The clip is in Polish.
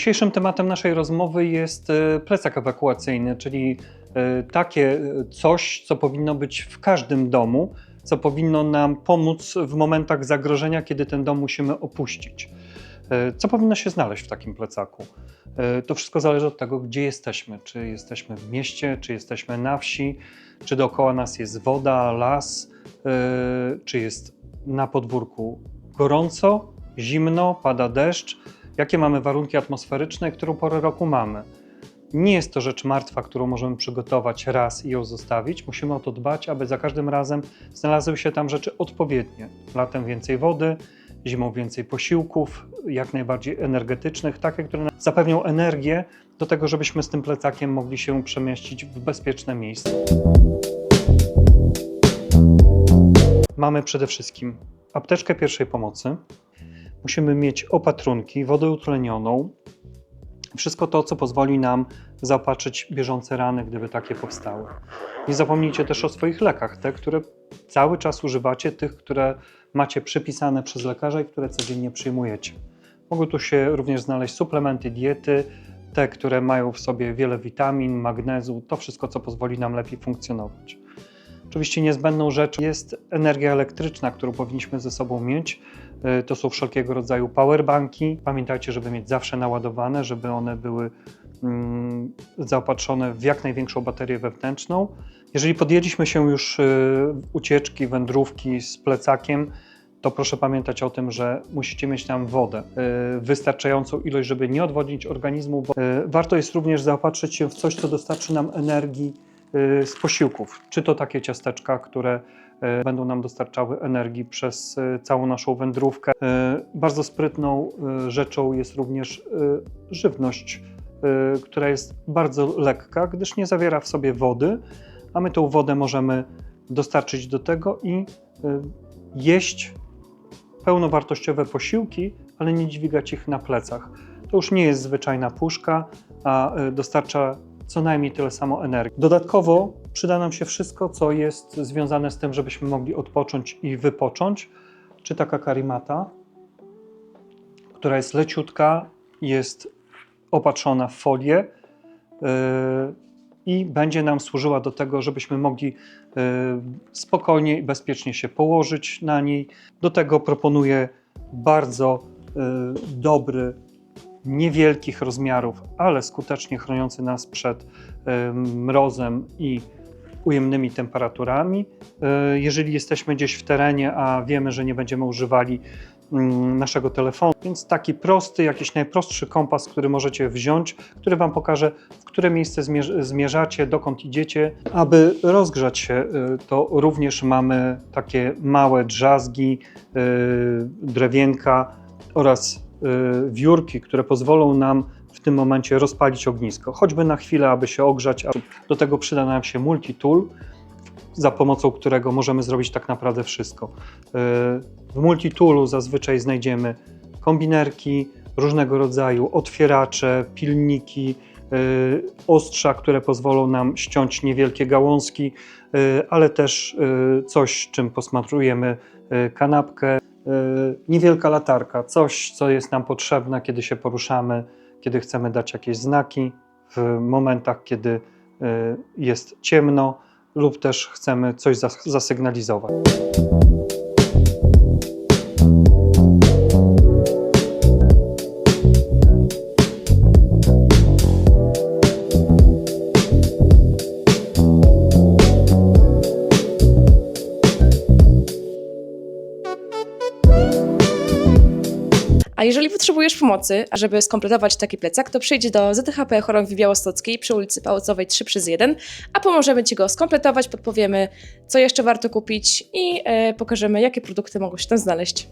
Dzisiejszym tematem naszej rozmowy jest e, plecak ewakuacyjny, czyli e, takie e, coś, co powinno być w każdym domu, co powinno nam pomóc w momentach zagrożenia, kiedy ten dom musimy opuścić. Co powinno się znaleźć w takim plecaku? To wszystko zależy od tego, gdzie jesteśmy. Czy jesteśmy w mieście, czy jesteśmy na wsi, czy dookoła nas jest woda, las, czy jest na podwórku gorąco, zimno, pada deszcz. Jakie mamy warunki atmosferyczne, którą porę roku mamy? Nie jest to rzecz martwa, którą możemy przygotować raz i ją zostawić. Musimy o to dbać, aby za każdym razem znalazły się tam rzeczy odpowiednie. Latem więcej wody, zimą więcej posiłków, jak najbardziej energetycznych, takie, które zapewnią energię do tego, żebyśmy z tym plecakiem mogli się przemieścić w bezpieczne miejsce. Mamy przede wszystkim apteczkę pierwszej pomocy. Musimy mieć opatrunki, wodę utlenioną, wszystko to, co pozwoli nam zaopatrzyć bieżące rany, gdyby takie powstały. Nie zapomnijcie też o swoich lekach, te, które cały czas używacie, tych, które macie przypisane przez lekarza i które codziennie przyjmujecie. Mogą tu się również znaleźć suplementy diety, te, które mają w sobie wiele witamin, magnezu, to wszystko, co pozwoli nam lepiej funkcjonować. Oczywiście niezbędną rzeczą jest energia elektryczna, którą powinniśmy ze sobą mieć. Y, To są wszelkiego rodzaju powerbanki. Pamiętajcie, żeby mieć zawsze naładowane, żeby one były mm, zaopatrzone w jak największą baterię wewnętrzną. Jeżeli podjęliśmy się już y, ucieczki, wędrówki z plecakiem, to proszę pamiętać o tym, że musicie mieć tam wodę, y, wystarczającą ilość, żeby nie odwodnić organizmu. Warto jest również zaopatrzyć się w coś, co dostarczy nam energii z posiłków. Czy to takie ciasteczka, które y, będą nam dostarczały energii przez y, całą naszą wędrówkę. Y, Bardzo sprytną y, rzeczą jest również y, żywność, y, która jest bardzo lekka, gdyż nie zawiera w sobie wody, a my tą wodę możemy dostarczyć do tego i y, jeść pełnowartościowe posiłki, ale nie dźwigać ich na plecach. To już nie jest zwyczajna puszka, a y, dostarcza co najmniej tyle samo energii. Dodatkowo przyda nam się wszystko, co jest związane z tym, żebyśmy mogli odpocząć i wypocząć, czy taka karimata, która jest leciutka, jest opatrzona w folię yy, i będzie nam służyła do tego, żebyśmy mogli yy, spokojnie i bezpiecznie się położyć na niej. Do tego proponuję bardzo yy, dobry, niewielkich rozmiarów, ale skutecznie chroniący nas przed yy, mrozem i ujemnymi temperaturami. Yy, Jeżeli jesteśmy gdzieś w terenie, a wiemy, że nie będziemy używali mm, naszego telefonu, więc taki prosty, jakiś najprostszy kompas, który możecie wziąć, który Wam pokaże, w które miejsce zmierz- zmierzacie, dokąd idziecie. Aby rozgrzać się, y, to również mamy takie małe drzazgi, drewienka oraz wiórki, które pozwolą nam w tym momencie rozpalić ognisko, choćby na chwilę, aby się ogrzać. Do tego przyda nam się multitool, za pomocą którego możemy zrobić tak naprawdę wszystko. Y, W multitoolu zazwyczaj znajdziemy kombinerki, różnego rodzaju otwieracze, pilniki, y, ostrza, które pozwolą nam ściąć niewielkie gałązki, y, ale też y, coś, czym posmatrujemy y, kanapkę. Y, Niewielka latarka, coś, co jest nam potrzebne, kiedy się poruszamy, kiedy chcemy dać jakieś znaki, w momentach, kiedy y, jest ciemno, lub też chcemy coś zas- zasygnalizować. A jeżeli potrzebujesz pomocy, żeby skompletować taki plecak, to przyjdź do ZHP Chorągwi Białostockiej przy ulicy Pałacowej 3 przez 1, a pomożemy Ci go skompletować, podpowiemy, co jeszcze warto kupić i e, pokażemy, jakie produkty mogą się tam znaleźć.